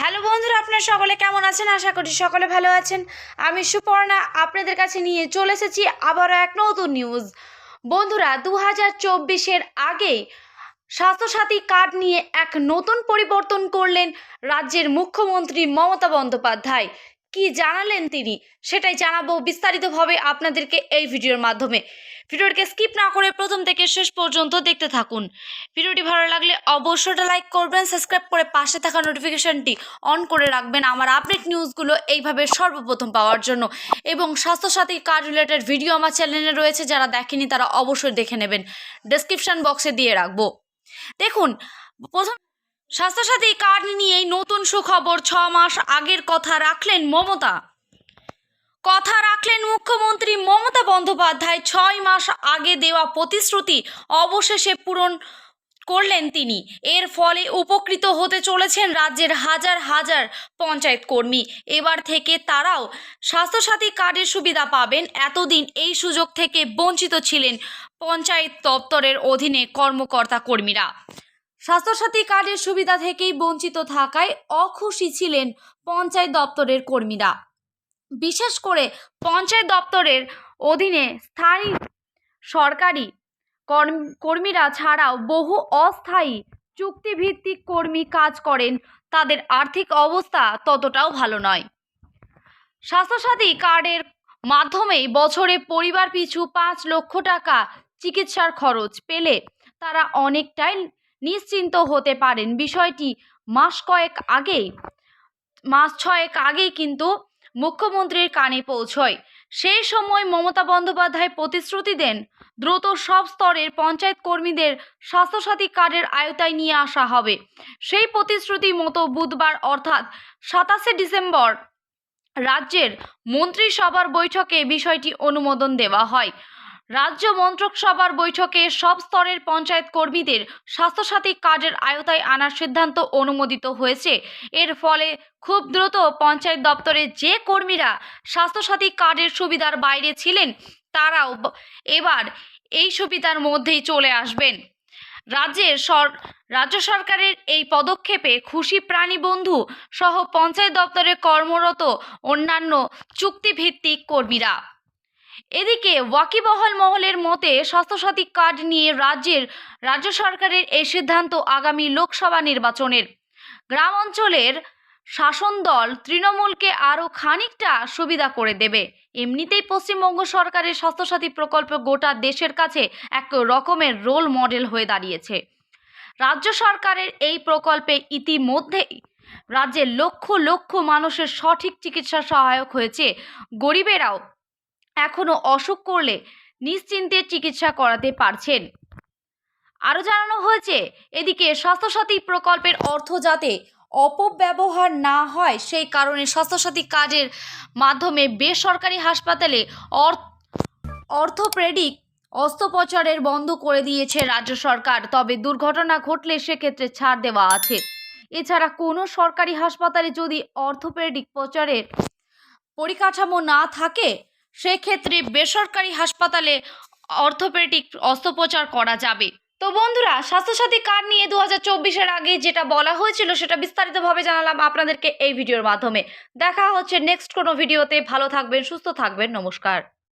Hello বন্ধুরা, আপনারা সকলে কেমন আছেন? আশা করি সকলে ভালো আছেন। আমি সুপর্ণা, আপনাদের কাছে নিয়ে চলে এসেছি আবারও এক নতুন নিউজ বন্ধুরা দু হাজার চব্বিশের আগে স্বাস্থ্যসাথী কার্ড নিয়ে এক নতুন পরিবর্তন করলেন রাজ্যের মুখ্যমন্ত্রী মমতা বন্দ্যোপাধ্যায়। কি জানালেন তিনি? সেটাই জানাব বিস্তারিতভাবে আপনাদেরকে এই ভিডিওর মাধ্যমে। ভিডিওটিকে স্কিপ না করে প্রথম থেকে শেষ পর্যন্ত দেখতে থাকুন। ভিডিওটি ভালো লাগলে অবশ্যই লাইক করবেন সাবস্ক্রাইব করে পাশে থাকা নোটিফিকেশনটি অন করে রাখবেন আমার আপডেট নিউজগুলো এইভাবে সর্বপ্রথম পাওয়ার জন্য। এবং স্বাস্থ্যসাথী কার্ড রিলেটেড ভিডিও আমার চ্যানেলে রয়েছে, যারা দেখেনি তারা অবশ্যই দেখে নেবেন। ডেসক্রিপশন বক্সে দিয়ে রাখব। দেখুন, প্রথম স্বাস্থ্যসাথী কার্ড নিয়েই নতুন সুখবর ছ মাস আগের কথা রাখলেন মমতা। কথা রাখলেন মুখ্যমন্ত্রী মমতা বন্দ্যোপাধ্যায়, ছয় মাস আগে দেওয়া প্রতিশ্রুতি অবশেষে পূরণ করলেন তিনি। এর ফলে উপকৃত হতে চলেছেন রাজ্যের হাজার হাজার পঞ্চায়েত কর্মী। এবার থেকে তারাও স্বাস্থ্যসাথী কার্ডের সুবিধা পাবেন। এতদিন এই সুযোগ থেকে বঞ্চিত ছিলেন পঞ্চায়েত দপ্তরের অধীনে কর্মকর্তা কর্মীরা। স্বাস্থ্যসাথী কার্ডের সুবিধা থেকেই বঞ্চিত থাকায় অখুশি ছিলেন পঞ্চায়েত দপ্তরের কর্মীরা। বিশেষ করে পঞ্চায়েত দপ্তরের অধীনে স্থায়ী সরকারি কর্ম- কর্মীরা ছাড়াও বহু অস্থায়ী চুক্তিভিত্তিক কর্মী কাজ করেন, তাদের আর্থিক অবস্থা ততটাও ভালো নয়। স্বাস্থ্যসাথী কার্ডের মাধ্যমেই বছরে পরিবার পিছু পাঁচ লক্ষ টাকা চিকিৎসার খরচ পেলে তারা অনেকটাই নিশ্চিন্ত হতে পারেন। বিষয়টি মাস কয়েক আগেই মাস ছয়েক আগেই কিন্তু মুখ্যমন্ত্রীর কানে পৌঁছয়। সেই সময় মমতা বন্দ্যোপাধ্যায় প্রতিশ্রুতি দেন, দ্রুত সব স্তরের পঞ্চায়েত কর্মীদের স্বাস্থ্যসাথী কার্ডের আয়তায় নিয়ে আসা হবে। সেই প্রতিশ্রুতি মতো বুধবার অর্থাৎ সাতাশে ডিসেম্বর রাজ্যের মন্ত্রিসভার বৈঠকে বিষয়টি অনুমোদন দেওয়া হয়। রাজ্য মন্ত্রক সভার বৈঠকে সব স্তরের পঞ্চায়েত কর্মীদের স্বাস্থ্যসাথী কার্ডের আয়তায় আনার সিদ্ধান্ত অনুমোদিত হয়েছে। এর ফলে খুব দ্রুত পঞ্চায়েত দপ্তরে যে কর্মীরা স্বাস্থ্যসাথী কার্ডের সুবিধার বাইরে ছিলেন, তারাও এবার এই সুবিধার মধ্যেই চলে আসবেন। রাজ্যের সর রাজ্য সরকারের এই পদক্ষেপে খুশি প্রাণী বন্ধু সহ পঞ্চায়েত দপ্তরে কর্মরত অন্যান্য চুক্তিভিত্তিক কর্মীরা। এদিকে ওয়াকিবহল মহলের মতে, স্বাস্থ্যসাথী কার্ড নিয়ে রাজ্যের, রাজ্য সরকারের এই সিদ্ধান্ত আগামী লোকসভা নির্বাচনের। গ্রাম অঞ্চলের শাসন দল তৃণমূলকে আরও খানিকটা সুবিধা করে দেবে। এমনিতেই পশ্চিমবঙ্গ সরকারের স্বাস্থ্যসাথী প্রকল্প গোটা দেশের কাছে এক রকমের রোল মডেল হয়ে দাঁড়িয়েছে। রাজ্য সরকারের এই প্রকল্পে ইতিমধ্যেই রাজ্যের লক্ষ লক্ষ মানুষের সঠিক চিকিৎসা সহায়ক হয়েছে। গরিবেরাও এখনও অসুখ করলে নিশ্চিন্তে চিকিৎসা করাতে পারছেন। আরও জানানো হয়েছে, এদিকে স্বাস্থ্যসাথী প্রকল্পের অর্থ যাতে অপব্যবহার না হয়, সেই কারণে স্বাস্থ্যসাথী কার্ডের মাধ্যমে বেসরকারি হাসপাতালে অর্থ, অর্থোপেডিক অস্ত্রোপচারের বন্ধ করে দিয়েছে রাজ্য সরকার। তবে দুর্ঘটনা ঘটলে সেক্ষেত্রে ছাড় দেওয়া আছে। এছাড়া কোনো সরকারি হাসপাতালে যদি অর্থোপেডিক প্রচারের পরিকাঠামো না থাকে সেক্ষেত্রে বেসরকারি হাসপাতালে অর্থোপেডিক অস্ত্রোপচার করা যাবে। তো বন্ধুরা, স্বাস্থ্যসাথী কার্ড নিয়ে দু হাজার চব্বিশের আগে যেটা বলা হয়েছিল, সেটা বিস্তারিতভাবে জানালাম আপনাদেরকে এই ভিডিওর মাধ্যমে। দেখা হচ্ছে নেক্সট কোনো ভিডিওতে। ভালো থাকবেন, সুস্থ থাকবেন। নমস্কার।